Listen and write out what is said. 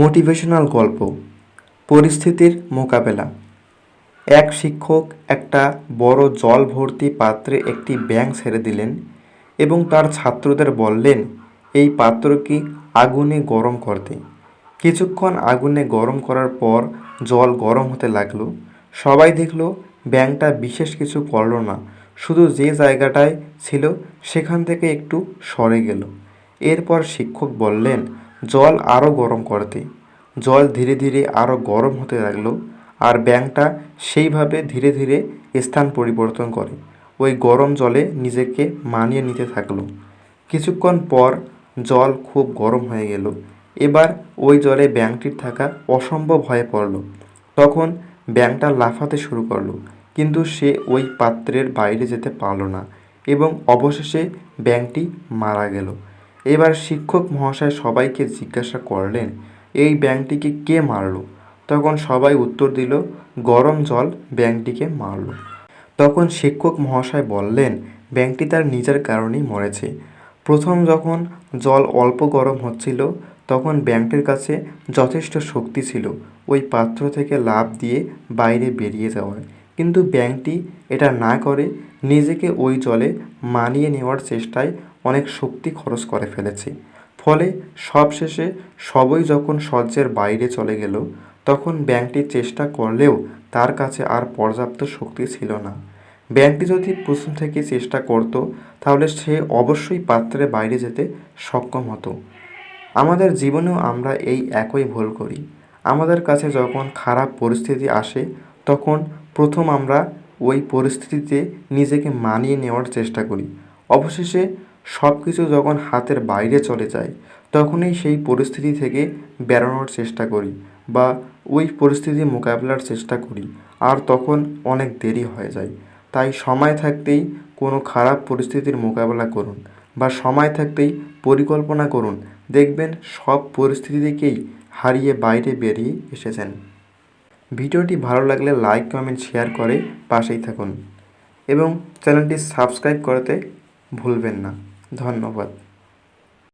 Motivational গল্প, পরিস্থিতির মোকাবেলা। এক শিক্ষক একটা বড় জল ভর্তি পাত্রে একটি ব্যাঙ ছেড়ে দিলেন এবং তার ছাত্রদের বললেন, এই পাত্রকে আগুনে গরম করতে? কিছুক্ষণ আগুনে গরম করার পর জল গরম হতে লাগল। সবাই দেখল ব্যাঙটা বিশেষ কিছু করল না, শুধু যে জায়গাটায় ছিল সেখান থেকে একটু সরে গেল। এরপর শিক্ষক বললেন জল আরও গরম করতে। জল ধীরে ধীরে আরও গরম হতে লাগল আর ব্যাঙটা সেইভাবে ধীরে ধীরে স্থান পরিবর্তন করে। ওই গরম জলে নিজেকে মানিয়ে নিতে থাকল। কিছুক্ষণ পর জল খুব গরম হয়ে গেল। এবার ওই জলে ব্যাঙটির থাকা অসম্ভব হয়ে পড়ল। তখন ব্যাঙটা লাফাতে শুরু করল, কিন্তু সে ওই পাত্রের বাইরে যেতে পারল না এবং অবশেষে ব্যাঙটি মারা গেল। এবার শিক্ষক মহাশয় সবাইকে জিজ্ঞাসা করলেন, এই ব্যাঙটিকে কে মারলো? তখন সবাই উত্তর দিল, গরম জল ব্যাঙটিকে মারলো। তখন শিক্ষক মহাশয় বললেন ব্যাঙটি তার নিজের কারণেই মরেছে। প্রথম যখন জল অল্প গরম হচ্ছিল, তখন ব্যাঙটির কাছে যথেষ্ট শক্তি ছিল। ওই পাত্র থেকে লাফ দিয়ে বাইরে বেরিয়ে যাওয়ার কিন্তু ব্যাঙটি এটা না করে নিজেকে ওই জলে মানিয়ে নেওয়ার চেষ্টায় অনেক শক্তি খরচ করে ফেলেছে। ফলে সবশেষে সবই যখন সহ্যের বাইরে চলে গেল, তখন ব্যাংকটি চেষ্টা করলেও তার কাছে আর পর্যাপ্ত শক্তি ছিল না। ব্যাংকটি যদি প্রথম থেকে চেষ্টা করত, তাহলে সে অবশ্যই পাত্রের বাইরে যেতে সক্ষম হতো। আমাদের জীবনেও আমরা এই একই ভুল করি। আমাদের কাছে যখন খারাপ পরিস্থিতি আসে, তখন প্রথম আমরা ওই পরিস্থিতিতে নিজেকে মানিয়ে নেওয়ার চেষ্টা করি। অবশেষে সব কিছু যখন হাতের বাইরে চলে যায়, তখনই সেই পরিস্থিতি থেকে বেরোনোর চেষ্টা করি বা ওই পরিস্থিতি মোকাবিলার চেষ্টা করি, আর তখন অনেক দেরি হয়ে যায়। তাই সময় থাকতেই কোনো খারাপ পরিস্থিতির মোকাবেলা করুন বা সময় থাকতেই পরিকল্পনা করুন। দেখবেন সব পরিস্থিতি থেকেই হারিয়ে বাইরে বেরিয়ে এসেছেন। ভিডিওটি ভালো লাগলে লাইক, কমেন্ট, শেয়ার করে পাশেই থাকুন। এবং চ্যানেলটি সাবস্ক্রাইব করতে ভুলবেন না। ধন্যবাদ।